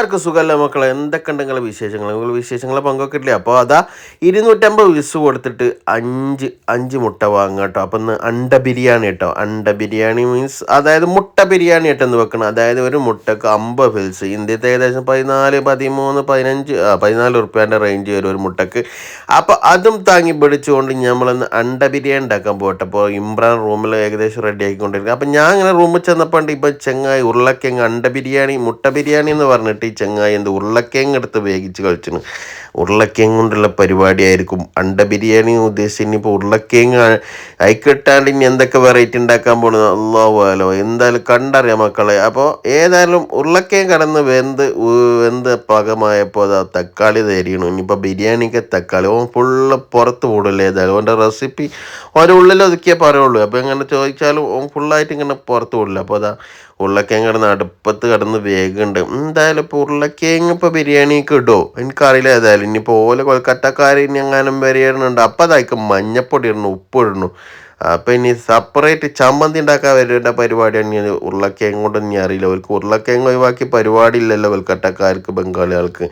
എല്ലാവർക്കും സുഖമല്ല മക്കളെ? എന്തൊക്കെ ഉണ്ട് വിശേഷങ്ങൾ? വിശേഷങ്ങളെ പങ്കുവെക്കില്ലേ അപ്പോൾ അതാ ഇരുന്നൂറ്റമ്പത് വിസ് കൊടുത്തിട്ട് അഞ്ച് അഞ്ച് മുട്ട വാങ്ങുക കേട്ടോ. അപ്പം അണ്ട ബിരിയാണി കേട്ടോ. അണ്ട ബിരിയാണി മീൻസ് അതായത് മുട്ട ബിരിയാണി ആയിട്ട് എന്ന് വെക്കണം. അതായത് ഒരു മുട്ടക്ക് അമ്പത് ഫിൽസ് ഇന്ത്യത്തെ ഏകദേശം പതിനാല് പതിമൂന്ന് പതിനഞ്ച് പതിനാല് റുപ്യാന്റെ റേഞ്ച് വരും ഒരു മുട്ടക്ക്. അപ്പോൾ അതും താങ്ങി പിടിച്ചുകൊണ്ട് നമ്മളൊന്ന് അണ്ട ബിരിയാണി ഉണ്ടാക്കാൻ പോകട്ടെ. അപ്പോൾ ഇമ്രാൻ റൂമിൽ ഏകദേശം റെഡി ആക്കിക്കൊണ്ടിരിക്കുക അപ്പം ഞാൻ ഇങ്ങനെ റൂമിൽ ചെന്നപ്പോൾ ഇപ്പം ചെങ്ങായി ഉരുളക്കിങ് അണ്ട ബിരിയാണി മുട്ട ബിരിയാണി എന്ന് പറഞ്ഞിട്ട് ഈ ചങ്ങായി എന്ത് ഉരുളക്കിഴങ്ങ് എടുത്ത് വേവിച്ച് കളിച്ചിന് ഉരുളക്കിഴങ്ങ് കൊണ്ടുള്ള പരിപാടിയായിരിക്കും. അണ്ട ബിരിയാണി ഉദ്ദേശിച്ച് ഇനിയിപ്പോൾ ഉരുളക്കിഴങ്ങ് അയക്കിട്ടാണ്ട് ഇനി എന്തൊക്കെ വെറൈറ്റി ഉണ്ടാക്കാൻ പോകുന്നത് പോലോ എന്തായാലും കണ്ടറിയാം മക്കളെ. അപ്പോൾ ഏതായാലും ഉരുളക്കിഴങ്ങ് കടന്ന് വെന്ത് വെന്ത് പകമായപ്പോൾ അതാ തക്കാളി തരികണു ഇനിയിപ്പോൾ ബിരിയാണിക്ക് തക്കാളി. ഓ ഫുള്ള് പുറത്ത് പോടില്ല ഏതായാലും? ഓന്റെ റെസിപ്പി ഓരോ ഉള്ളിൽ ഒതുക്കിയേ പറയുള്ളൂ. അപ്പോൾ ഇങ്ങനെ ചോദിച്ചാലും ഫുള്ളായിട്ട് ഇങ്ങനെ പുറത്ത് പോടില്ല അപ്പോൾ അതാ ഉരുളക്കിഴങ്ങ് കിടന്ന് അടുപ്പത്ത് കിടന്ന് വേഗമുണ്ട് എന്തായാലും ഇപ്പോൾ ഉരുളക്കിഴങ്ങ് ഇപ്പോൾ ബിരിയാണിക്ക് ഇടുമോ എനിക്കറിയില്ല ഏതായാലും. ഇനിയിപ്പോൾ ഓല കൊൽക്കത്തക്കാർ ഇനി എങ്ങാനും ഉണ്ട് അപ്പോൾ അതായിരിക്കും മഞ്ഞപ്പൊടി ഇടണു ഉപ്പ് ഇടണു. അപ്പം ഇനി സെപ്പറേറ്റ് ചമ്മന്തി ഉണ്ടാക്കാൻ വരേണ്ട പരിപാടിയാണ് ഇനി ഉരുളക്കിഴങ്ങ് കൊണ്ട് ഇനി അറിയില്ല. അവർക്ക് ഉരുളക്കിഴങ്ങ് ഒഴിവാക്കി പരിപാടി ഇല്ലല്ലോ കൊൽക്കത്തക്കാർക്ക് ബംഗാളികൾക്ക്.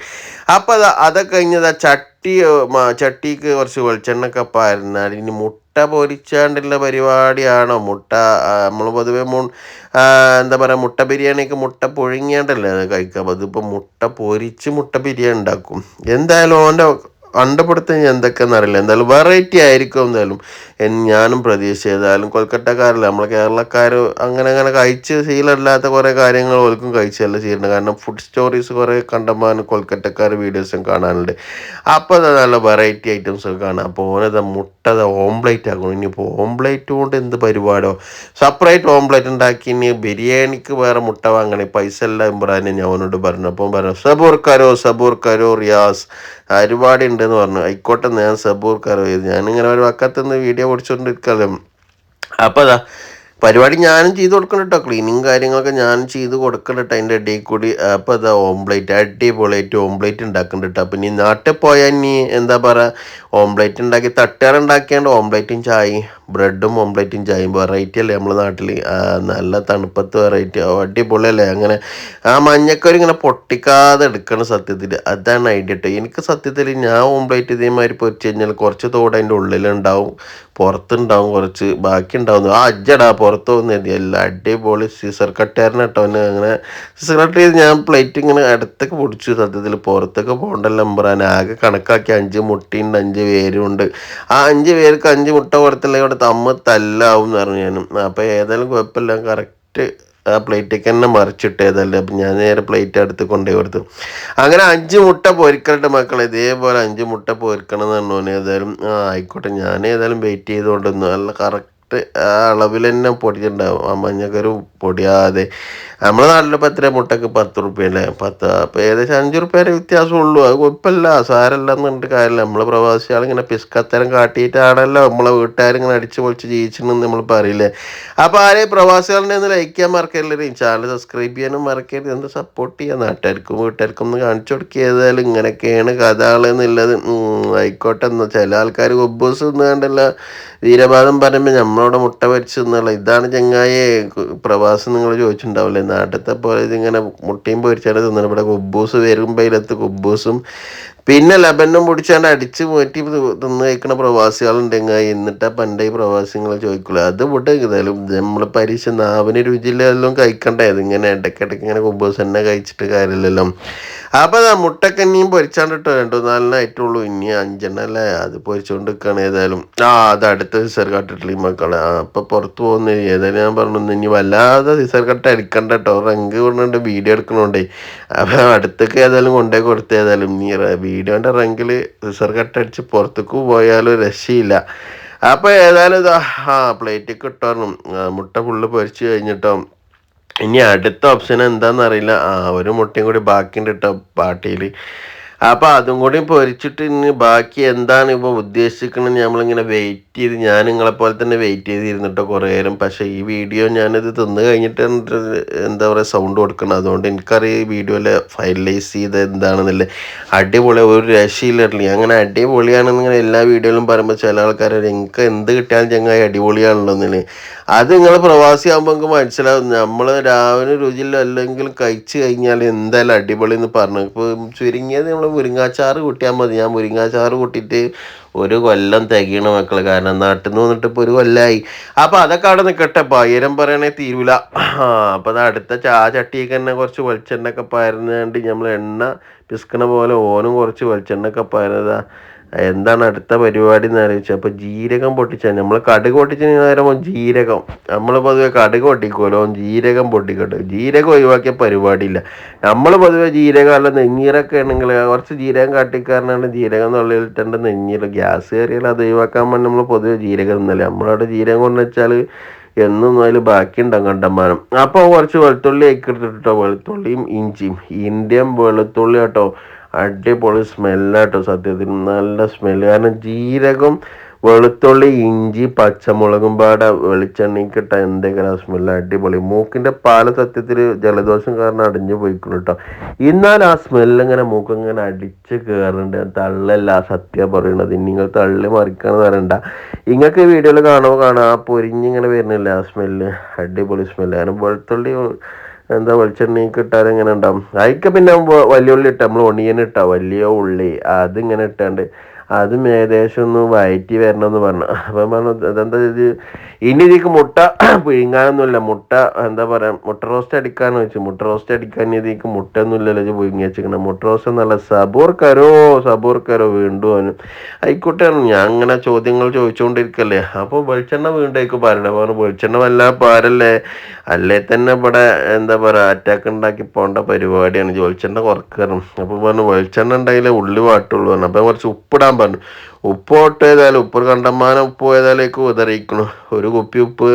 അപ്പം അതാ അതൊക്കെ കഴിഞ്ഞതാ ചട്ടി ചട്ടിക്ക് കുറച്ച് വെളിച്ചെണ്ണൊക്കെ പാരുന്നാൽ ഇനി മുട്ട പൊരിച്ചാണ്ടുള്ള പരിപാടിയാണോ? മുട്ട നമ്മൾ പൊതുവെ മു എന്താ പറയുക മുട്ട ബിരിയാണിക്ക് മുട്ട പുഴുങ്ങിയാണ്ടല്ലേ അത് കഴിക്കാം. അപ്പോൾ അതിപ്പോൾ മുട്ട പൊരിച്ച് മുട്ട ബിരിയാണി ഉണ്ടാക്കും. എന്തായാലും ഓന്റെ അണ്ടപ്പെടുത്തം എന്തൊക്കെയെന്ന് അറിയില്ല എന്തായാലും വെറൈറ്റി ആയിരിക്കും എന്തായാലും. ഞാനും പ്രതീക്ഷിച്ചു ഏതായാലും കൊൽക്കത്തക്കാരല്ല നമ്മളെ കേരളക്കാർ അങ്ങനെ അങ്ങനെ കഴിച്ച് ശീലമില്ലാത്ത കുറേ കാര്യങ്ങൾ ഓൽക്കും കഴിച്ചല്ല ചെയ്യുന്നത് കാരണം ഫുഡ് സ്റ്റോറീസ് കുറേ കണ്ടമാനം കൊൽക്കത്തക്കാർ വീഡിയോസും കാണാനുണ്ട്. അപ്പോൾ അത് നല്ല വെറൈറ്റി ഐറ്റംസ് ഒക്കെ കാണാം. അപ്പോൾ ഓനത് മുട്ട ഓംപ്ലേറ്റ് ആക്കണം. ഇനിയിപ്പോൾ ഓംപ്ലേറ്റ് കൊണ്ട് എന്ത് പരിപാടിയോ സെപ്പറേറ്റ് ഓംപ്ലേറ്റ് ഉണ്ടാക്കി ഇനി ബിരിയാണിക്ക് വേറെ മുട്ട വാങ്ങണേ. പൈസ എല്ലാം ഇമ്രാനെ ഞാൻ അവനോട് പറഞ്ഞു. അപ്പം പറഞ്ഞു സബൂർ കരോ സബൂർ കരോ റിയാസ്. ഒരുപാട് ഉണ്ടെന്ന് പറഞ്ഞു. ആയിക്കോട്ടെ ഞാൻ സബൂർ കരോ ചെയ്തു ഞാനിങ്ങനെ ഒരു വക്കത്തുനിന്ന് വീഡിയോ പൊടിച്ചുകൊണ്ടിരിക്കല്ലോ അപ്പോൾ അതാ പരിപാടി ഞാനും ചെയ്ത് കൊടുക്കണം കേട്ടോ ക്ലീനിങ് കാര്യങ്ങളൊക്കെ ഞാനും ചെയ്ത് കൊടുക്കണം കേട്ടോ അതിന്റെ ഇടയിൽ കൂടി. അപ്പോൾ അതാ ഓംപ്ലേറ്റ് അടിപൊളിയായിട്ട് ഓംപ്ലേറ്റ് ഉണ്ടാക്കുന്നുണ്ട് കേട്ടോ അപ്പം ഇനി നാട്ടിൽ പോയാൽ ഇനി എന്താ പറയുക ഓംപ്ലേറ്റ് ഉണ്ടാക്കി തട്ടുകാർ ഉണ്ടാക്കിയാണ്ട് ഓംപ്ലേറ്റും ചായയും ബ്രെഡും ഓംപ്ലേറ്റും ചായയും വെറൈറ്റി അല്ലേ നമ്മളെ നാട്ടിൽ നല്ല തണുപ്പത്ത് വെറൈറ്റി. അടിപൊളിയല്ലേ? അങ്ങനെ ആ മഞ്ഞക്കറി ഇങ്ങനെ പൊട്ടിക്കാതെ എടുക്കണം സത്യത്തിൽ അതാണ് ഐഡിയ കേട്ടോ. എനിക്ക് സത്യത്തിൽ ഞാൻ ഓംപ്ലേറ്റ് ഇതേമാതിരി പൊരിച്ച് കഴിഞ്ഞാൽ കുറച്ച് തോട് അതിന്റെ ഉള്ളിലുണ്ടാവും. പുറത്തുണ്ടാവും കുറച്ച്. ബാക്കി ഉണ്ടാവും ആ അജ്ജടാ പുറത്ത് പോകുന്നത് എല്ലാം അടിപൊളി. സീസർ കട്ടാരൻ കേട്ടോ അങ്ങനെ സീസർ കട്ട് ചെയ്ത് ഞാൻ പ്ലേറ്റ് ഇങ്ങനെ അടുത്തൊക്കെ പൊടിച്ചു സത്യത്തിൽ പുറത്തൊക്കെ പോകണ്ടല്ലോ നമ്പറാൻ ആകെ കണക്കാക്കി അഞ്ച് മുട്ടയുണ്ട് അഞ്ച് പേരുണ്ട് ആ അഞ്ച് പേർക്ക് അഞ്ച് മുട്ട പുറത്തുള്ള ഇവിടെ തമ്മ് തല്ലാവും എന്ന് പറഞ്ഞു ഞാനും. അപ്പോൾ ഏതായാലും കുഴപ്പമില്ല. കറക്റ്റ് ആ പ്ലേറ്റേക്ക് തന്നെ മറിച്ചിട്ട് ഏതല്ലേ അപ്പം ഞാൻ നേരെ പ്ലേറ്റ് എടുത്ത് കൊണ്ടുപോയി കൊടുത്തു. അങ്ങനെ അഞ്ച് മുട്ട പൊരിക്കട്ടെ മക്കളെ. ഇതേപോലെ അഞ്ച് മുട്ട പൊരിക്കണം എന്ന് പറഞ്ഞു ഏതായാലും ആയിക്കോട്ടെ. ഞാൻ ഏതായാലും വെയിറ്റ് ചെയ്തുകൊണ്ടിരുന്നു നല്ല കറക്റ്റ് ആ അളവിൽ തന്നെ പൊടിയുണ്ടാവും. ആ മഞ്ഞക്കരു പൊടിയാതെ. നമ്മുടെ നാട്ടിലിപ്പോൾ എത്ര മുട്ടയ്ക്ക് പത്ത് റുപ്യല്ലേ പത്ത് അപ്പോൾ ഏകദേശം അഞ്ച് റുപ്യേന്റെ വ്യത്യാസമുള്ളൂ അത് കുഴപ്പമില്ല സാരമല്ല എന്നുണ്ട് കാര്യമില്ല നമ്മൾ പ്രവാസികളിങ്ങനെ പിസ്കത്തരം കാട്ടിയിട്ടാണല്ലോ നമ്മളെ വീട്ടുകാരിങ്ങനെ അടിച്ച് പൊളിച്ച് ജീവിച്ചിട്ടുണ്ടെന്ന് നമ്മൾ പറയില്ലേ. അപ്പോൾ ആരെയും പ്രവാസികളുടെ ഒന്ന് ലൈക്ക് ചെയ്യാൻ മറക്കരുത് ചാനൽ സബ്സ്ക്രൈബ് ചെയ്യാനും മറക്കരുത്. എന്ത് സപ്പോർട്ട് ചെയ്യാം? നാട്ടുകാർക്കും വീട്ടുകാർക്കും ഒന്ന് കാണിച്ചു കൊടുക്കുക ഏതായാലും ഇങ്ങനെയൊക്കെയാണ് കഥകൾ എന്നുള്ളത്. ആയിക്കോട്ടെ. എന്നാൽ ചില ആൾക്കാർ ഒബ്ബസ് ഒന്നും വീരവാദം പറയുമ്പോൾ നമ്മളവിടെ മുട്ട പൊരിച്ച് എന്നുള്ള ഇതാണ് ചങ്ങായെ പ്രവാസം നിങ്ങൾ ചോദിച്ചിട്ടുണ്ടാവില്ലേ? നാട്ടിലത്തെ പോലെ ഇതിങ്ങനെ മുട്ടയും പൊരിച്ചാണ് തിന്നണം ഇവിടെ കുബൂസ് വരുമ്പോൾ അതിലത്ത് കുബൂസും പിന്നെ ലബനും പൊടിച്ചാണ്ട് അടിച്ച് മാറ്റി തിന്ന് കഴിക്കണ പ്രവാസികളുണ്ടെങ്കിൽ എന്നിട്ടാ പണ്ടേ പ്രവാസികൾ ചോദിക്കില്ല അത് വിട്ട് ഏതായാലും നമ്മൾ പരീക്ഷ നാവിന് രുചിയിലെല്ലാം കഴിക്കണ്ടേ? ഇങ്ങനെ ഇടയ്ക്കിടയ്ക്ക് ഇങ്ങനെ കുബൂസ് തന്നെ കഴിച്ചിട്ട് കാര്യമില്ലല്ലോ. അപ്പോൾ അതാ മുട്ടക്കന്നിയും പൊരിച്ചാണ്ടിട്ട് രണ്ടു നാലിനായിട്ടേ ഉള്ളൂ ഇനി അഞ്ചെണ്ണം അല്ലേ? അത് പൊരിച്ചുകൊണ്ട് നിൽക്കുകയാണ് ഏതായാലും. ആ അത് അടുത്ത സിസർ കട്ടിട്ടില്ല ഈ മക്കളെ. ആ അപ്പം പുറത്ത് പോകുന്ന. ഏതായാലും ഞാൻ പറഞ്ഞു ഇനി വല്ലാതെ സിസർ കട്ട് അടിക്കണ്ട കേട്ടോ റങ്ക് കൊണ്ടുണ്ട് വീഡിയോ എടുക്കണോണ്ടേ. അപ്പം അടുത്തേക്ക് ഏതായാലും കൊണ്ടേ കൊടുത്ത് ഏതായാലും നീ വീഡിയോന്റെ റങ്കിൽ സിസർ കട്ട് അടിച്ച് പുറത്തേക്ക് പോയാലും രക്ഷയില്ല. അപ്പോൾ ഏതായാലും ആ പ്ലേറ്റ് കിട്ടണം മുട്ട ഫുള്ള് പൊരിച്ച് കഴിഞ്ഞിട്ടോ. ഇനി അടുത്ത ഓപ്ഷൻ എന്താണെന്ന് അറിയില്ല ആ ഒരു മുട്ടയും കൂടി ബാക്കിയുണ്ട് കേട്ടോ പാട്ടിയിൽ അപ്പോൾ അതും കൂടി പൊരിച്ചിട്ട് ഇനി ബാക്കി എന്താണ് ഇപ്പോൾ ഉദ്ദേശിക്കുന്നത് നമ്മളിങ്ങനെ വെയിറ്റ് ചെയ്ത് ഞാൻ നിങ്ങളെ പോലെ തന്നെ വെയിറ്റ് ചെയ്തിരുന്നിട്ടോ കുറേ നേരം. പക്ഷേ ഈ വീഡിയോ ഞാനിത് തിന്ന് കഴിഞ്ഞിട്ട് എന്താ പറയുക സൗണ്ട് കൊടുക്കണം. അതുകൊണ്ട് എനിക്കറിയാം ഈ വീഡിയോയിൽ ഫൈനലൈസ് ചെയ്ത് എന്താണെന്നല്ലേ അടിപൊളി ഒരു രക്ഷയില്ല അങ്ങനെ അടിപൊളിയാണെന്ന് ഇങ്ങനെ എല്ലാ വീഡിയോയിലും പറയുമ്പോൾ ചില ആൾക്കാർ എനിക്ക് എന്ത് കിട്ടിയാലും ചങ്ങായി അടിപൊളിയാണല്ലോ എന്നല്ലേ അത് നിങ്ങൾ പ്രവാസി ആകുമ്പോൾ നിങ്ങൾക്ക് മനസ്സിലാവും. നമ്മൾ രാവിലെ രുചിയിൽ അല്ലെങ്കിൽ കഴിച്ചു കഴിഞ്ഞാൽ എന്തായാലും അടിപൊളി എന്ന് പറഞ്ഞു. ഇപ്പോൾ ചുരുങ്ങിയത് നമ്മൾ മുരിങ്ങാച്ചാറ് കൂട്ടിയാൽ മതി. ഞാൻ മുരിങ്ങാച്ചാറ് കൂട്ടിയിട്ട് ഒരു കൊല്ലം തികയണ മക്കൾ കാരണം നാട്ടിൽ നിന്ന് വന്നിട്ട് ഇപ്പോൾ ഒരു കൊല്ലമായി അപ്പോൾ അതൊക്കെ അവിടെ നിൽക്കട്ടെ പയ്യരം പറയണേ തീരൂല. അപ്പോൾ അത് അടുത്ത ചാ ചട്ടിയൊക്കെ തന്നെ കുറച്ച് വെളിച്ചെണ്ണ ഒക്കെ പരന്നുകൊണ്ട് നമ്മൾ എണ്ണ പിസ്കണ പോലെ ഓനും കുറച്ച് വെളിച്ചെണ്ണ ഒക്കെ പരന്നതാ. എന്താണ് അടുത്ത പരിപാടി എന്ന് ആലോചിച്ചു അപ്പോൾ ജീരകം പൊട്ടിച്ചാൽ നമ്മൾ കടുക് പൊട്ടിച്ചതിന് നേരം ജീരകം. നമ്മൾ പൊതുവെ കടുക് പൊട്ടിക്കുമല്ലോ ജീരകം പൊട്ടിക്കട്ടെ. ജീരകം ഒഴിവാക്കിയ പരിപാടിയില്ല നമ്മൾ പൊതുവെ ജീരകം അല്ല നെഞ്ഞീരൊക്കെ ആണെങ്കിൽ കുറച്ച് ജീരകം കാട്ടിക്കാരനാണ് ജീരകം എന്നുള്ളിലിട്ടുണ്ട് നെഞ്ഞീര ഗ്യാസ് കയറിയാൽ അത് ഒഴിവാക്കാൻ വേണ്ടി നമ്മൾ പൊതുവെ ജീരകം എന്നല്ലേ നമ്മളവിടെ ജീരകം കൊണ്ടു വെച്ചാൽ എന്നും അതിൽ ബാക്കി ഉണ്ടാകും കണ്ടമാനം. അപ്പോൾ കുറച്ച് വെളുത്തുള്ളി ആക്കിയിട്ടിട്ടോ വെളുത്തുള്ളിയും ഇഞ്ചിയും. ഇന്ത്യൻ വെളുത്തുള്ളി കേട്ടോ. അടിപൊളി സ്മെല്ലാട്ടോ സത്യത്തിൽ. നല്ല സ്മെല്ല്. കാരണം ജീരകം വെളുത്തുള്ളി ഇഞ്ചി പച്ചമുളകും പാട വെളിച്ചെണ്ണയ്ക്കിട്ട എന്തെങ്കിലും സ്മെല്ല്. അടിപൊളി. മൂക്കിന്റെ പാല സത്യത്തിൽ ജലദോഷം കാരണം അടിഞ്ഞു പോയിക്കുന്നു കേട്ടോ എന്നാൽ ആ സ്മെല്ല് ഇങ്ങനെ മൂക്ക് ഇങ്ങനെ അടിച്ച് കയറുന്നുണ്ട് തള്ളല്ല സത്യം പറയണത്. നിങ്ങൾ തള്ളി മറിക്കണം തരണ്ട ഇങ്ങക്ക് വീഡിയോയിൽ കാണുമ്പോൾ കാണാം. ആ പൊരിഞ്ഞിങ്ങനെ വരുന്നില്ല ആ സ്മെല്ല്? അടിപൊളി സ്മെല്ല്. കാരണം വെളുത്തുള്ളി എന്താ വെളിച്ചെണ്ണയ്ക്ക് ഇട്ടാൽ എങ്ങനെ ഉണ്ടാവും? അതിക്ക് പിന്നെ വലിയ ഉള്ളി ഇട്ട നമ്മൾ ഒണിയൻ ഇട്ടാ വലിയ ഉള്ളി അതിങ്ങനെ ഇട്ടാണ്ട് അതും ഏകദേശം ഒന്ന് വയറ്റി വരണമെന്ന് പറഞ്ഞു. അപ്പം പറഞ്ഞു അതെന്താ ഇത്? ഇനി ഇതിക്ക് മുട്ട പുഴുങ്ങാനൊന്നുമില്ല. മുട്ട എന്താ പറയുക മുട്ട റോസ്റ്റ് അടിക്കാന്ന് വെച്ചു മുട്ട റോസ്റ്റ് അടിക്കാൻ ഇതിക്ക് മുട്ട ഒന്നുമില്ലല്ലോ ഇത് പുഴുങ്ങി വെച്ചിരിക്കണം. മുട്ട റോസ്റ്റ് നല്ല സബൂർ കരോ വീണ്ടും അവന് ആയിക്കോട്ടെ ഞാൻ അങ്ങനെ ചോദ്യങ്ങൾ ചോദിച്ചുകൊണ്ടിരിക്കല്ലേ. അപ്പോൾ വെളിച്ചെണ്ണ വീണ്ടേക്ക് പറയണേ പറഞ്ഞു വെളിച്ചെണ്ണ വല്ല പാരല്ലേ. അല്ലേ തന്നെ ഇവിടെ എന്താ പറയുക അറ്റാക്ക് ഉണ്ടാക്കി പോകേണ്ട പരിപാടിയാണ്. വെളിച്ചെണ്ണ കുറക്കണം അപ്പോൾ പറഞ്ഞു വെളിച്ചെണ്ണ ഉണ്ടെങ്കിലേ ഉള്ളി വാട്ടുള്ളൂ പറഞ്ഞു. അപ്പം കുറച്ച് ഉപ്പിടാൻ പറഞ്ഞു. ഉപ്പ് ഒട്ട് ഏതായാലും ഉപ്പ് കണ്ടമാനം ഉപ്പ് പോയതാലേക്ക് ഉതറിയിക്കണു. ഒരു കുപ്പി ഉപ്പ്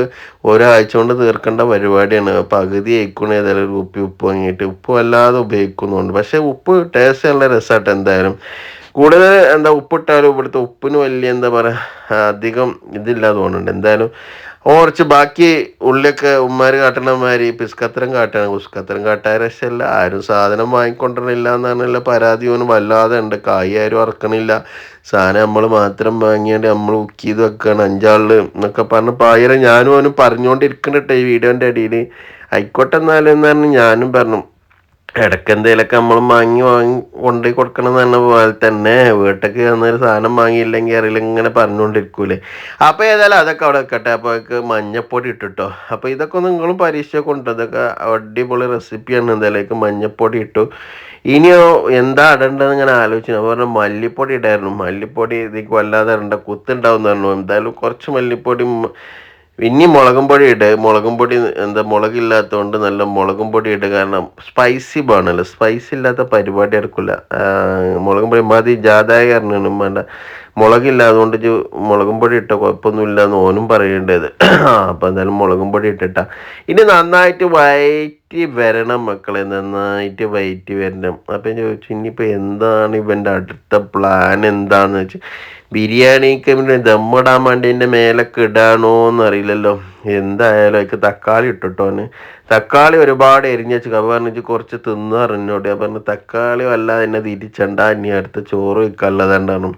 ഒരാഴ്ച കൊണ്ട് തീർക്കേണ്ട പരിപാടിയാണ്. പകുതി അയക്കണ ഏതായാലും ഒരു കുപ്പി ഉപ്പ് വാങ്ങിയിട്ട്. ഉപ്പ് വല്ലാതെ ഉപയോഗിക്കുന്നുണ്ട്. പക്ഷേ ഉപ്പ് ടേസ്റ്റ് നല്ല രസമായിട്ട് എന്തായാലും. കൂടുതൽ എന്താ ഉപ്പിട്ടാലും ഇവിടുത്തെ ഉപ്പിന് വലിയ എന്താ പറയുക അധികം ഇതില്ല തോന്നുന്നുണ്ട്. എന്തായാലും കുറച്ച് ബാക്കി ഉള്ളിയൊക്കെ ഉമ്മാര് കാട്ടണമാതിരി പിസ്കത്തരം കാട്ടാണ്. കുസ്കത്തരം കാട്ടാൻ രക്ഷമല്ല ആരും സാധനം വാങ്ങിക്കൊണ്ടിരണില്ല എന്നാണല്ല പരാതി. ഓന് വല്ലാതെ ഉണ്ട്. കായ് ആരും ഇറക്കണില്ല സാധനം നമ്മൾ മാത്രം വാങ്ങിയാണ്ട് നമ്മൾ ബുക്ക് ചെയ്ത് വെക്കുകയാണ് അഞ്ചാളിൽ എന്നൊക്കെ പറഞ്ഞ് പായരം ഞാനും അവനും പറഞ്ഞുകൊണ്ടിരിക്കണട്ടെ ഈ വീഡിയോന്റെ അടിയിൽ ആയിക്കോട്ടെ എന്നാലും എന്നാണ് ഞാനും പറഞ്ഞു. ഇടയ്ക്ക് എന്തെങ്കിലുമൊക്കെ നമ്മൾ വാങ്ങി വാങ്ങി കൊണ്ടുപോയി കൊടുക്കണം എന്ന് പോലെ തന്നെ വീട്ടിലേക്ക് വന്നൊരു സാധനം വാങ്ങിയില്ലെങ്കിൽ അറിയില്ല ഇങ്ങനെ പറഞ്ഞുകൊണ്ടിരിക്കൂലേ. അപ്പോൾ ഏതായാലും അതൊക്കെ അവിടെ വെക്കട്ടെ. അപ്പോൾ അതൊക്കെ മഞ്ഞപ്പൊടി ഇട്ടിട്ടോ. അപ്പോൾ ഇതൊക്കെ നിങ്ങളും പരീക്ഷ കൊണ്ടു. ഇതൊക്കെ അടിപൊളി റെസിപ്പിയാണ്. എന്തായാലും മഞ്ഞപ്പൊടി ഇട്ടു. ഇനിയോ എന്താ ഇടേണ്ടതെന്ന് ഇങ്ങനെ ആലോചിച്ചു. അപ്പോൾ പറഞ്ഞു മല്ലിപ്പൊടി ഇടായിരുന്നു. മല്ലിപ്പൊടി ഇതിക്ക് വല്ലാതെ ഇടേണ്ട. കുത്തുണ്ടാവും എന്ന് പറഞ്ഞു. എന്തായാലും കുറച്ച് മല്ലിപ്പൊടി ഇനി മുളകും പൊടി ഇട്. മുളകും പൊടി എന്താ മുളകില്ലാത്തതുകൊണ്ട് നല്ല മുളകും പൊടി ഇട്. കാരണം സ്പൈസി വേണമല്ലോ സ്പൈസി ഇല്ലാത്ത പരിപാടി എടുക്കില്ല മുളകും പൊടി മതി ജാതായ കാരണമാണ് വേണ്ട മുളകില്ലാതുകൊണ്ട് മുളകും പൊടി ഇട്ട കുഴപ്പമൊന്നുമില്ല എന്ന് ഓനും പറയേണ്ടത്. അപ്പം എന്തായാലും മുളകും പൊടി ഇട്ടിട്ടാ. ഇനി നന്നായിട്ട് വയറ്റി വരണം മക്കളെ നന്നായിട്ട് വൈറ്റ് വരണം. അപ്പം ചോദിച്ചു ഇനിയിപ്പോൾ എന്താണ് ഇവന്റെ അടുത്ത പ്ലാൻ എന്താണെന്ന് വെച്ച് ബിരിയാണിക്ക് പിന്നെ ദമ്മിടാൻ വേണ്ടി എന്റെ മേലൊക്കെ ഇടാണോ എന്നറിയില്ലല്ലോ. എന്തായാലും അതിക്ക് തക്കാളി ഇട്ടിട്ടോന് തക്കാളി ഒരുപാട് എരിഞ്ഞു വെച്ചു പറഞ്ഞു കുറച്ച് തിന്നു അറിഞ്ഞോട്ടെ ഞാൻ പറഞ്ഞു തക്കാളി വല്ലാതെ എന്നെ തിരിച്ചണ്ട ഇനി അടുത്ത ചോറ് വെക്കാനുള്ളതുണ്ടാണ്.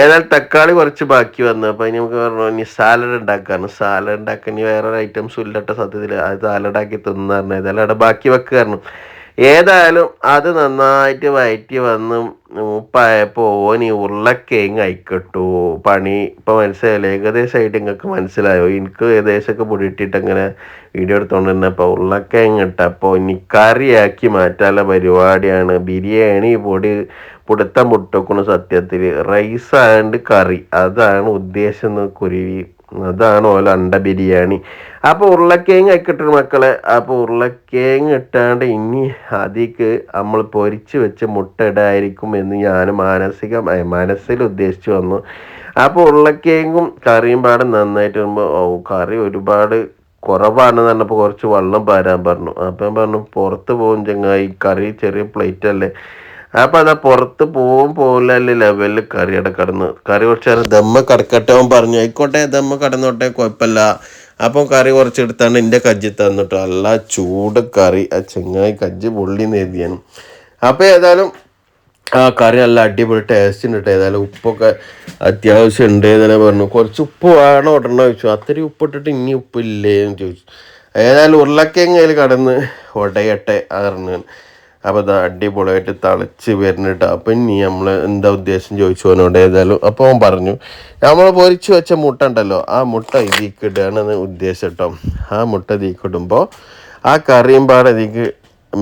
ഏതായാലും തക്കാളി കുറച്ച് ബാക്കി വന്നു. അപ്പം ഇനി നമുക്ക് പറഞ്ഞു ഇനി സാലഡ് ഉണ്ടാക്കാണ് സാലഡ് ഉണ്ടാക്കാൻ ഇനി വേറെ ഐറ്റംസും ഇല്ലാട്ട സത്യത്തിൽ അത് സാലഡാക്കി തിന്നു പറഞ്ഞു ഏതായാലും അവിടെ ബാക്കി വെക്കുകയായിരുന്നു ഏതായാലും അത് നന്നായിട്ട് വയറ്റി വന്ന് മൂപ്പായപ്പോൾ ഓന് ഉരുളക്കിഴങ്ങ് അയക്കട്ടു പണി ഇപ്പം മനസ്സിലായില്ല? ഏകദേശമായിട്ട് നിങ്ങൾക്ക് മനസ്സിലായോ? എനിക്ക് ഏകദേശമൊക്കെ പൊടിയിട്ടിട്ട് അങ്ങനെ വീഡിയോ എടുത്തോണ്ടിരുന്നപ്പോൾ ഉരുളക്കിഴങ്ങ് ഇട്ടപ്പോൾ ഇനി കറിയാക്കി മാറ്റാനുള്ള പരിപാടിയാണ്. ബിരിയാണി പൊടി പുടുത്ത പുട്ടക്കുന്നു സത്യത്തിൽ റൈസ് ആൻഡ് കറി അതാണ് ഉദ്ദേശം കുരുവി അതാണ് ലണ്ട ബിരിയാണി. അപ്പോൾ ഉരുളക്കിഴങ്ങ് ഇട്ടിട്ട് മക്കളെ. അപ്പോൾ ഉരുളക്കിഴങ്ങ് ഇട്ടാണ്ട് ഇനി അതിക്ക് നമ്മൾ പൊരിച്ച് വെച്ച് മുട്ട ഇടായിരിക്കും എന്ന് ഞാൻ മാനസിക മനസ്സിൽ ഉദ്ദേശിച്ചു വന്നു. അപ്പോൾ ഉരുളക്കിഴങ്ങും കറിയും പാടെ നന്നായിട്ട് വരുമ്പോൾ കറി ഒരുപാട് കുറവാണെന്ന് പറഞ്ഞപ്പോൾ കുറച്ച് വെള്ളം പാരാൻ പറഞ്ഞു. അപ്പം പറഞ്ഞു പുറത്ത് പോകും ചങ്ങായി കറി ചെറിയ പ്ലേറ്റ് അല്ലേ അപ്പൊ അതാ പുറത്ത് പോകും പോകില്ല ലെവലിൽ കറിയുടെ കടന്ന്. കറി കുറച്ച് ദമ്മ കടക്കട്ടെ പറഞ്ഞു. ആയിക്കോട്ടെ ദമ്മ കടന്നോട്ടെ കുഴപ്പമില്ല. അപ്പം കറി കുറച്ചെടുത്താണ് എന്റെ കജ്ജി തന്നിട്ട്. അല്ല ചൂട് കറി. ആ ചെങ്ങായി കജ്ജി പൊള്ളി നേതിയാണ് അപ്പോൾ ഏതായാലും ആ കറി നല്ല അടിപൊളി ടേസ്റ്റ് ഉണ്ട് കേട്ടോ ഏതായാലും ഉപ്പൊക്കെ അത്യാവശ്യം ഉണ്ട് എന്നല്ലേ പറഞ്ഞു. കുറച്ച് ഉപ്പ് വേണോ ഇടണോ ചോദിച്ചു. അത്രയും ഉപ്പിട്ടിട്ട് ഇനി ഉപ്പില്ലേ എന്ന് ചോദിച്ചു. ഏതായാലും ഉരുളക്കിഴങ്ങയിൽ കടന്ന് ഉടയട്ടെ അറിഞ്ഞു അപ്പോൾ അത് അടിപൊളിയായിട്ട് തളിച്ച് വരുന്നുണ്ട് അപ്പം ഇനി നമ്മൾ എന്താ ഉദ്ദേശം ചോദിച്ചു അവനോട് ഏതായാലും അപ്പോൾ അവൻ പറഞ്ഞു നമ്മൾ പൊരിച്ച് വെച്ച മുട്ട ഉണ്ടല്ലോ ആ മുട്ട ഇതിക്കിടുകയാണെന്ന് ഉദ്ദേശം കേട്ടോ ആ മുട്ട ഇതിലേക്ക് ആ കറിയും പാടെ ഇതിലേക്ക്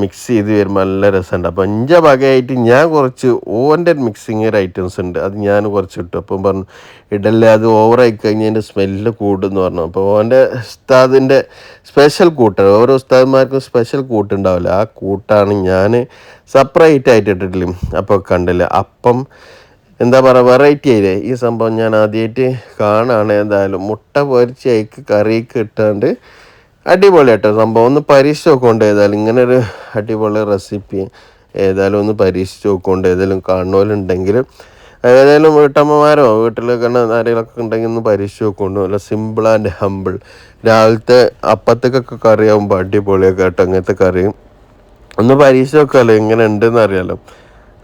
മിക്സ് ചെയ്ത് വരുമ്പോൾ നല്ല രസമുണ്ട് അപ്പോൾ അഞ്ച ഭാഗമായിട്ട് ഞാൻ കുറച്ച് ഓന്റെ മിക്സിങ് ഐറ്റംസ് ഉണ്ട്. അത് ഞാൻ കുറച്ച് ഇട്ടു അപ്പം പറഞ്ഞു ഇടല്ലേ അത് ഓവറായി കഴിഞ്ഞതിന്റെ സ്മെല്ല് കൂടുമെന്ന് പറഞ്ഞു. അപ്പോൾ ഓന്റെ ഉസ്താദിന്റെ സ്പെഷ്യൽ കൂട്ട് ഓരോ ഉസ്താദ്മാർക്കും സ്പെഷ്യൽ കൂട്ടുണ്ടാവില്ല ആ കൂട്ടാണ് ഞാൻ സെപ്പറേറ്റ് ആയിട്ട് ഇട്ടിട്ടില്ല അപ്പോൾ കണ്ടില്ല അപ്പം എന്താ പറയുക വെറൈറ്റി ആയില്ലേ? ഈ സംഭവം ഞാൻ ആദ്യമായിട്ട് കാണുകയാണ് എന്തായാലും മുട്ട പൊരിച്ച് കറിയൊക്കെ കറിക്ക് ഇട്ടാണ്ട് അടിപൊളി സംഭവം. ഒന്ന് പരീക്ഷിച്ച് നോക്കൊണ്ട് ഏതായാലും ഇങ്ങനെ ഒരു അടിപൊളി റെസിപ്പി ഏതായാലും ഒന്ന് പരീക്ഷിച്ച് നോക്കൊണ്ട് ഏതായാലും കാണുന്നവരുണ്ടെങ്കിൽ ഏതായാലും വീട്ടമ്മമാരോ വീട്ടിലൊക്കെ ആരെങ്കിലൊക്കെ ഉണ്ടെങ്കിൽ ഒന്ന് പരീക്ഷിച്ച് നോക്കൊണ്ട് നല്ല സിമ്പിൾ ആൻഡ് ഹമ്പിൾ രാവിലത്തെ അപ്പത്തേക്കൊക്കെ കറിയാകുമ്പോൾ അടിപൊളിയൊക്കെ കേട്ടോ അങ്ങനത്തെ കറിയും. ഒന്ന് പരീക്ഷിച്ച് നോക്കാമല്ലോ എങ്ങനെ ഉണ്ടെന്ന് അറിയാമല്ലോ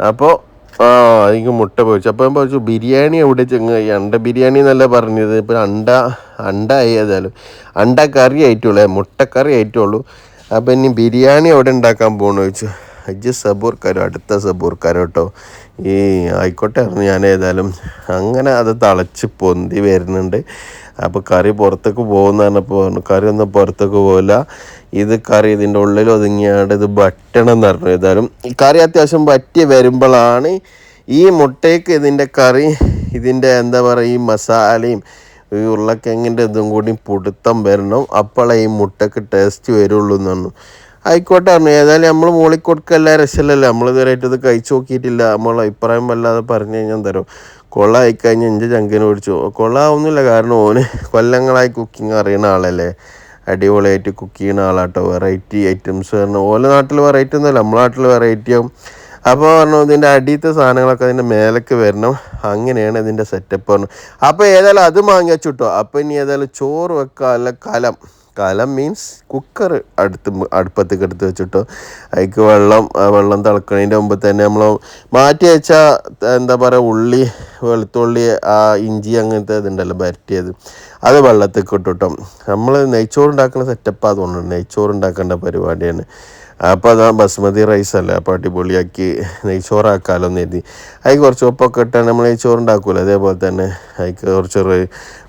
അപ്പോൾ ആ എനിക്ക് മുട്ട പൊരിച്ചു. അപ്പോൾ ഞാൻ ബിരിയാണി എവിടെ ചെങ്ങായി അണ്ട ബിരിയാണി എന്നല്ല പറഞ്ഞത്. ഇപ്പം അണ്ട അണ്ട ആയി ഏതായാലും. അണ്ട കറി ആയിട്ടുള്ളൂ മുട്ടക്കറി ആയിട്ടുള്ളൂ. അപ്പോൾ ഇനി ബിരിയാണി എവിടെ ഉണ്ടാക്കാൻ പോകണമെന്ന് ചോദിച്ചു. അജ്ജ് സബൂർക്കാരോ അടുത്ത സബൂർക്കാരോ കേട്ടോ ഈ ആയിക്കോട്ടെ ഞാൻ ഏതായാലും അങ്ങനെ അത് തളച്ച് പൊന്തി വരുന്നുണ്ട്. അപ്പോൾ കറി പുറത്തേക്ക് പോകുന്നതാണ് പറഞ്ഞപ്പോൾ പറഞ്ഞു. കറി ഒന്നും പുറത്തേക്ക് പോകില്ല ഇത് കറി ഇതിന്റെ ഉള്ളിൽ ഒതുങ്ങിയാണ്ട് ഇത് വറ്റണം എന്ന് പറഞ്ഞു. ഏതായാലും ഈ കറി അത്യാവശ്യം വറ്റി വരുമ്പോഴാണ് ഈ മുട്ടയ്ക്ക് ഇതിന്റെ കറി ഇതിന്റെ എന്താ പറയുക ഈ മസാലയും ഈ ഉരുളക്കിഴങ്ങിന്റെ ഇതും കൂടി പുടുത്തം വരണം. അപ്പോഴേ ഈ മുട്ടയ്ക്ക് ടേസ്റ്റ് വരുള്ളൂ എന്ന് പറഞ്ഞു. ആയിക്കോട്ടെ പറഞ്ഞു. ഏതായാലും നമ്മൾ മൂളി കൊടുക്കല്ല നമ്മൾ ഇതുവരെയായിട്ട് ഇത് കഴിച്ചു നോക്കിയിട്ടില്ല. നമ്മൾ അഭിപ്രായം വല്ലാതെ പറഞ്ഞു കഴിഞ്ഞാൽ തരും കൊള്ള ആയിക്കഴിഞ്ഞ് എന്റെ ചങ്കിനെ പിടിച്ചു. കൊള്ളാവുന്നില്ല കാരണം ഓന് കൊല്ലങ്ങളായി കുക്കിംഗ് അറിയുന്ന ആളല്ലേ. അടിപൊളിയായിട്ട് കുക്ക് ചെയ്യുന്ന ആളാട്ടോ. വെറൈറ്റി ഐറ്റംസ് പറഞ്ഞു. ഓല നാട്ടിൽ വെറൈറ്റി ഒന്നുമല്ല. നമ്മളെ നാട്ടിൽ വെറൈറ്റി ആവും. അപ്പോൾ പറഞ്ഞു ഇതിന്റെ അടിയത്തെ സാധനങ്ങളൊക്കെ അതിന്റെ മേലേക്ക് വരണം. അങ്ങനെയാണ് ഇതിന്റെ സെറ്റപ്പ് പറഞ്ഞു. അപ്പോൾ ഏതായാലും അത് വാങ്ങിച്ചു വെച്ചിട്ടോ അപ്പോൾ ഇനി ഏതായാലും ചോറ് വെക്കാനുള്ള കലം. കലം മീൻസ് കുക്കർ അടുത്ത് അടുപ്പത്തേക്ക് എടുത്ത് വെച്ചിട്ടോ. അതിക്ക് വെള്ളം വെള്ളം തിളക്കണതിന്റെ മുമ്പ് തന്നെ നമ്മൾ മാറ്റി വെച്ചാൽ എന്താ പറയുക ഉള്ളി വെളുത്തുള്ളി ആ ഇഞ്ചി അങ്ങനത്തെ ഇതുണ്ടല്ലോ വരട്ടിയത് അത് വെള്ളത്തേക്ക് ഇട്ടിട്ടോ. നമ്മൾ നെയ്ച്ചോറ് ഉണ്ടാക്കുന്ന സെറ്റപ്പ് തോന്നുന്നു. നെയ്ച്ചോറ് ഉണ്ടാക്കേണ്ട പരിപാടിയാണ്. അപ്പോൾ അതാ ബസ്മതി റൈസ് അല്ല? അപ്പോൾ അടിപൊളിയാക്കി നെയ്ച്ചോറാക്കാലോ എന്ന് എഴുതി. അതിൽ കുറച്ച് ഉപ്പൊക്കെ ഇട്ടാണ് നമ്മൾ നെയ്ച്ചോറ് ഉണ്ടാക്കൂല അതേപോലെ തന്നെ അതിക്ക് കുറച്ച്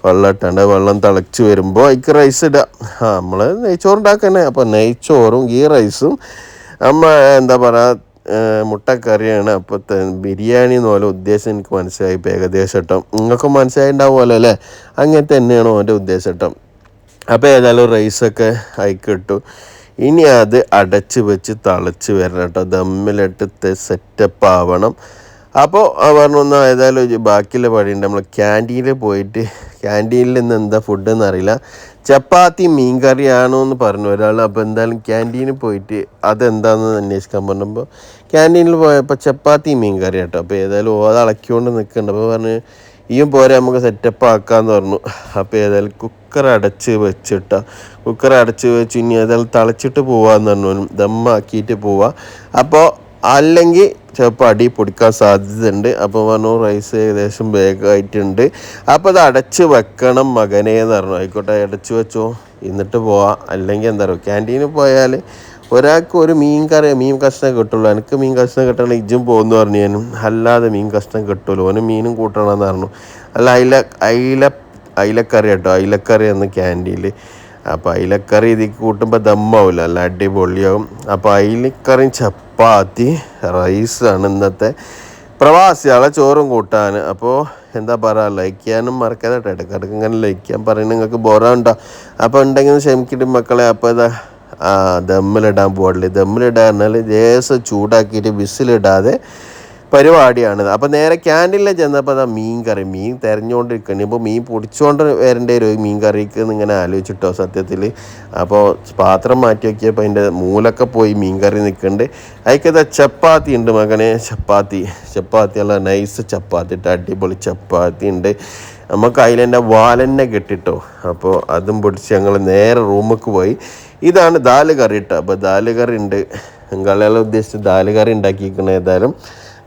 വെള്ളം ഇട്ടാണ്ട് വെള്ളം തിളച്ച് വരുമ്പോൾ അതിക്ക് റൈസ് ഇടുക ആ നമ്മൾ നെയ്ച്ചോറ് ഉണ്ടാക്കണേ അപ്പോൾ നെയ്ച്ചോറും ഈ റൈസും നമ്മൾ എന്താ പറയുക മുട്ടക്കറിയാണ്. അപ്പോൾ ബിരിയാണി എന്ന് പോലെ ഉദ്ദേശം എനിക്ക് മനസ്സിലായി. ഇപ്പോൾ ഏകദേശം ഇട്ടം. നിങ്ങൾക്ക് മനസ്സിലായി ഉണ്ടാവുമല്ലോ അല്ലേ? അങ്ങനെ തന്നെയാണ് ഓന്റെ ഉദ്ദേശം ഇട്ടം. അപ്പോൾ ഏതായാലും റൈസൊക്കെ അയക്കിട്ടു ഇനി അത് അടച്ച് വെച്ച് തളച്ച് വരണം കേട്ടോ. ദമ്മിലിട്ട് സെറ്റപ്പ് ആവണം. അപ്പോൾ പറഞ്ഞു എന്നാൽ ഏതായാലും ബാക്കിയുള്ള പണിയുണ്ട്. നമ്മൾ ക്യാന്റീനിൽ പോയിട്ട് ക്യാന്റീനിൽ നിന്ന് എന്താ ഫുഡ് എന്നറിയില്ല ചപ്പാത്തി മീൻ കറിയാണോ എന്ന് പറഞ്ഞു ഒരാൾ അപ്പോൾ എന്തായാലും ക്യാന്റീനിൽ പോയിട്ട് അതെന്താണെന്ന് അന്വേഷിക്കാൻ പറഞ്ഞപ്പോൾ ക്യാന്റീനിൽ പോയപ്പോൾ ചപ്പാത്തി മീൻ കറി കേട്ടോ അപ്പോൾ ഏതായാലും ഓത് നിൽക്കുന്നുണ്ട്. അപ്പോൾ പറഞ്ഞ് ഈയും പോരെ നമുക്ക് സെറ്റപ്പ് ആക്കാന്ന് പറഞ്ഞു. അപ്പോൾ ഏതായാലും കുക്കർ അടച്ച് വെച്ചിട്ട. കുക്കർ അടച്ച് വെച്ച് ഇനി ഏതായാലും തിളച്ചിട്ട് പോവാന്ന് പറഞ്ഞു. ദമ്മാക്കിയിട്ട് പോവാ. അപ്പോൾ അല്ലെങ്കിൽ ചിലപ്പോൾ അടി പൊടിക്കാൻ സാധ്യതയുണ്ട്. അപ്പോൾ പറഞ്ഞു റൈസ് ഏകദേശം വേഗമായിട്ടുണ്ട് അപ്പോൾ അത് അടച്ച് വെക്കണം മകനെ എന്ന് പറഞ്ഞു. ആയിക്കോട്ടെ അടച്ച് വെച്ചോ. എന്നിട്ട് പോവാം. അല്ലെങ്കിൽ എന്താ പറയുക ക്യാന്റീനിൽ പോയാൽ ഒരാൾക്ക് ഒരു മീൻ കറി മീൻ കഷ്ണം കിട്ടുള്ളൂ. എനിക്ക് മീൻ കഷ്ണം കിട്ടണം ഇജ്ജും പോകുന്നു പറഞ്ഞു. ഞാനും അല്ലാതെ മീൻ കഷ്ണം കിട്ടുമല്ലോ ഓന് മീനും കൂട്ടണമെന്ന് പറഞ്ഞു. അല്ല അയില അയില അയിലക്കറി കേട്ടോ. അയിലക്കറി എന്ന് ക്യാന്റീനിൽ അപ്പോൾ അയിലക്കറി ഇതിക്ക് കൂട്ടുമ്പോൾ ദമ്മാവില്ല അല്ല അടിപൊളിയാവും. അപ്പോൾ അയിലക്കറിയും ചപ്പാത്തി റൈസാണ് ഇന്നത്തെ പ്രവാസികളെ ചോറും കൂട്ടാൻ അപ്പോൾ എന്താ പറയുക ലൈക്ക് ചെയ്യാനും മറക്കാതെ കേട്ടോ ഇടയ്ക്കിടയ്ക്ക് ഇങ്ങനെ ലൈക്ക് ചെയ്യാൻ പറയുന്നത് നിങ്ങൾക്ക് ബോറാണ്ടോ അപ്പോൾ ഉണ്ടെങ്കിൽ ക്ഷമിക്കിട്ട് മക്കളെ. അപ്പോൾ ഇതാ ആ ദമ്മിലിടാൻ പാടില്ല ദമ്മിലിടാൻ പറഞ്ഞാൽ ലേശം ചൂടാക്കിയിട്ട് വിസിലിടാതെ പരിപാടിയാണിത്. അപ്പോൾ നേരെ ക്യാന്റീനിൽ ചെന്നപ്പോൾ അതാ മീൻ കറി മീൻ തിരഞ്ഞുകൊണ്ടിരിക്കുകയാണ് ഇപ്പോൾ മീൻ പൊടിച്ചുകൊണ്ട് വരേണ്ടി ഒരു മീൻ കറിക്ക് ഇങ്ങനെ ആലോചിച്ചിട്ടോ സത്യത്തിൽ. അപ്പോൾ പാത്രം മാറ്റി നോക്കിയപ്പോൾ അതിന്റെ മൂലൊക്കെ പോയി മീൻ കറി നിൽക്കുന്നുണ്ട് അതിക്കത് ചപ്പാത്തി ഉണ്ട് മകനെ. ചപ്പാത്തി. ചപ്പാത്തി അല്ല നൈസ് ചപ്പാത്തി ഇട്ട് അടിപൊളി ചപ്പാത്തി ഉണ്ട്. നമുക്ക് അതിലെന്റെ വാലന്നെ കെട്ടിട്ടോ. അപ്പോൾ അതും പൊടിച്ച് ഞങ്ങൾ നേരെ റൂമിലേക്ക് പോയി. ഇതാണ് ദാൽ കറി കേട്ടോ അപ്പോൾ ദാൽ കറി ഉണ്ട് ബംഗാളികളെ ഉദ്ദേശിച്ച് ദാൽ കറി ഉണ്ടാക്കിയിരിക്കുന്നത് ഏതായാലും.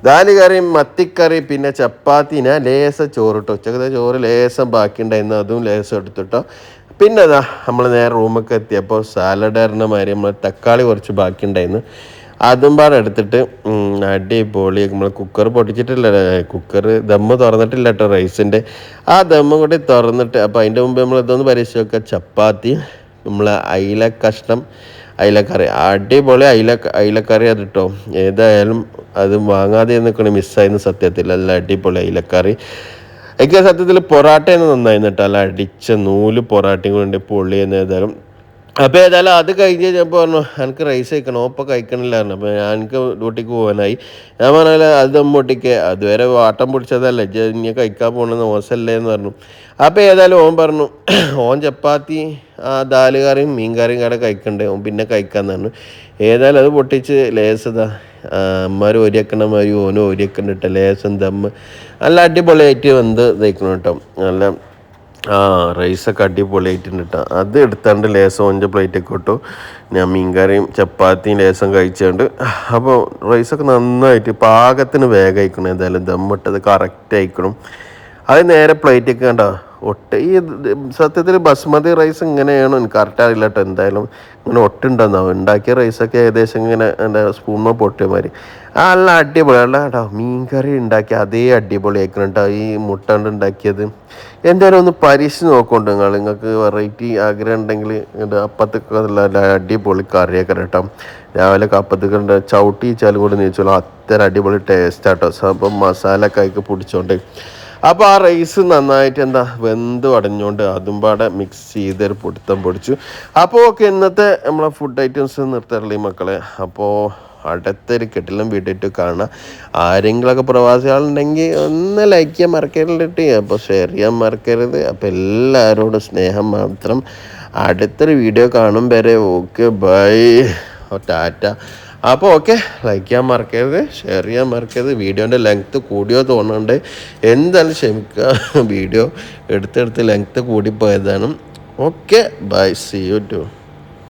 ദാൽ കറി മത്തിക്കറി പിന്നെ ചപ്പാത്തി ഞാൻ ലേസം ഇട്ടോ ഉച്ചക്കത്തെ ചോറ് ലേസം ബാക്കി ഉണ്ടായിരുന്നു അതും ലേസം എടുത്തിട്ടോ. പിന്നെ അതാ നമ്മൾ നേരെ റൂമൊക്കെ എത്തിയപ്പോൾ സാലഡ് അറിഞ്ഞ മാതിരി നമ്മൾ തക്കാളി കുറച്ച് ബാക്കി ഉണ്ടായിരുന്നു അതും പാടെ എടുത്തിട്ട് അടിപൊളി. നമ്മൾ കുക്കർ പൊട്ടിച്ചിട്ടില്ല കുക്കർ ദമ്മ് തുറന്നിട്ടില്ല കേട്ടോ റൈസിന്റെ ആ ദമ്മും കൂടി തുറന്നിട്ട് അപ്പോൾ അതിന്റെ മുമ്പ് നമ്മൾ ഇതൊന്ന് പരീക്ഷിച്ച് നോക്കുക ചപ്പാത്തി നമ്മൾ അയില കഷ്ണം അയിലക്കറി. അടിപൊളി അയില അയിലക്കറി അത് കേട്ടോ ഏതായാലും അത് വാങ്ങാതെ നിൽക്കണ മിസ്സായിരുന്നു സത്യത്തിൽ. അല്ല അടിപൊളി അയിലക്കറി. എനിക്ക് സത്യത്തിൽ പൊറാട്ടയെന്ന് നന്നായിരുന്നു കേട്ടോ അല്ല അടിച്ച നൂൽ പൊറാട്ടയും കൊണ്ട് പൊള്ളി എന്ന് ഏതായാലും അപ്പോൾ ഏതായാലും അത് കഴിഞ്ഞ് ഞാൻ പറഞ്ഞു എനിക്ക് റൈസ് കഴിക്കണം ഒപ്പം കഴിക്കണില്ലായിരുന്നു. അപ്പോൾ ഞാൻ എനിക്ക് ഡ്യൂട്ടിക്ക് പോകാനായി. ഞാൻ പറഞ്ഞാൽ അത് ദമ്മൊട്ടിക്ക് അതുവരെ വാട്ടം പൊടിച്ചതല്ല ഞാൻ കഴിക്കാൻ പോകണമെന്ന് മോശമല്ലേ എന്ന് പറഞ്ഞു. അപ്പോൾ ഏതായാലും ഓൻ പറഞ്ഞു ഓൻ ചപ്പാത്തി ആ ദാൽ കറിയും മീൻ കറിയും കട കഴിക്കണ്ടേ ഓൻ പിന്നെ കഴിക്കാന്ന് പറഞ്ഞു. ഏതായാലും അത് പൊട്ടിച്ച് ലേസതാ അമ്മമാർ ഒരിയക്കണ മാതിരി ഓനും ഒരിയക്കണ്ടിട്ട് ലേസം ദമ്മ് നല്ല അടിപൊളിയായിട്ട് വന്ന് തയ്ക്കണം കേട്ടോ നല്ല ആ റൈസൊക്കെ അടിപൊളിയായിട്ടുണ്ട് കേട്ടോ അത് എടുത്താണ്ട് ലേസം ഒഞ്ച പ്ലേറ്റൊക്കെ ഇട്ടു. ഞാൻ മീൻകറിയും ചപ്പാത്തിയും ലേസം കഴിച്ചുകൊണ്ട് അപ്പോൾ റൈസൊക്കെ നന്നായിട്ട് പാകത്തിന് വേഗം അയക്കണം. എന്തായാലും ദമ്മിട്ടത് കറക്റ്റ് അയക്കണം. അത് നേരെ പ്ലേറ്റൊക്കെ കണ്ടോ? ഒട്ട് ഈ സത്യത്തിൽ ബസ്മതി റൈസ് ഇങ്ങനെയാണ്. എനിക്ക് കറക്റ്റ് അറിയില്ല കേട്ടോ എന്തായാലും. ഇങ്ങനെ ഒട്ടുണ്ടെന്നാവും ഉണ്ടാക്കിയ റൈസൊക്കെ ഏകദേശം ഇങ്ങനെ എന്റെ സ്പൂണോ പൊട്ടിയ മാതിരി. ആ നല്ല അടിപൊളി. അല്ല കേട്ടോ മീൻ കറി ഉണ്ടാക്കിയ അതേ അടിപൊളി ആക്കണം കേട്ടോ ഈ മുട്ട കൊണ്ട് ഉണ്ടാക്കിയത്. എന്തായാലും ഒന്ന് പരീക്ഷിച്ച് നോക്കുന്നുണ്ട് നിങ്ങൾ. നിങ്ങൾക്ക് വെറൈറ്റി ആഗ്രഹം ഉണ്ടെങ്കിൽ അപ്പത്തൊക്കെ നല്ല അടിപൊളി കറിയൊക്കെ കേട്ടോ രാവിലെ അപ്പത്തൊക്കെ ഉണ്ട് ചവിട്ടി ചാലും കൂടി നീച്ചോളൂ അത്ര അടിപൊളി ടേസ്റ്റ് ആട്ടോ അപ്പം മസാല കൈക്ക് പിടിച്ചോണ്ട്. അപ്പോൾ ആ റൈസ് നന്നായിട്ട് എന്താ വെന്ത് അടഞ്ഞുകൊണ്ട് അതും പാടെ മിക്സ് ചെയ്തൊരു പൊടുത്തം പൊടിച്ചു. അപ്പോൾ ഓക്കെ ഇന്നത്തെ നമ്മളെ ഫുഡ് ഐറ്റംസ് നിർത്തരളി മക്കളെ. അപ്പോൾ അടുത്തൊരു കെട്ടിലും വീട്ടിട്ട് കാണാം. ആരെങ്കിലുമൊക്കെ പ്രവാസികളുണ്ടെങ്കിൽ ഒന്ന് ലൈക്ക് ചെയ്യാൻ മറക്കരുത്. അപ്പോൾ ഷെയർ ചെയ്യാൻ മറക്കരുത്. അപ്പോൾ എല്ലാവരോടും സ്നേഹം മാത്രം. അടുത്തൊരു വീഡിയോ കാണും വരെ. Okay bye tata. അപ്പോൾ ഓക്കെ ലൈക്ക് ചെയ്യാൻ മറക്കരുത് ഷെയർ ചെയ്യാൻ മറക്കരുത്. വീഡിയോന്റെ ലെങ്ത്ത് കൂടിയോ തോന്നുന്നുണ്ട് എന്തായാലും ക്ഷമിക്കുക വീഡിയോ എടുത്തെടുത്ത് length കൂടിപ്പോയതാണ്. Okay bye see you to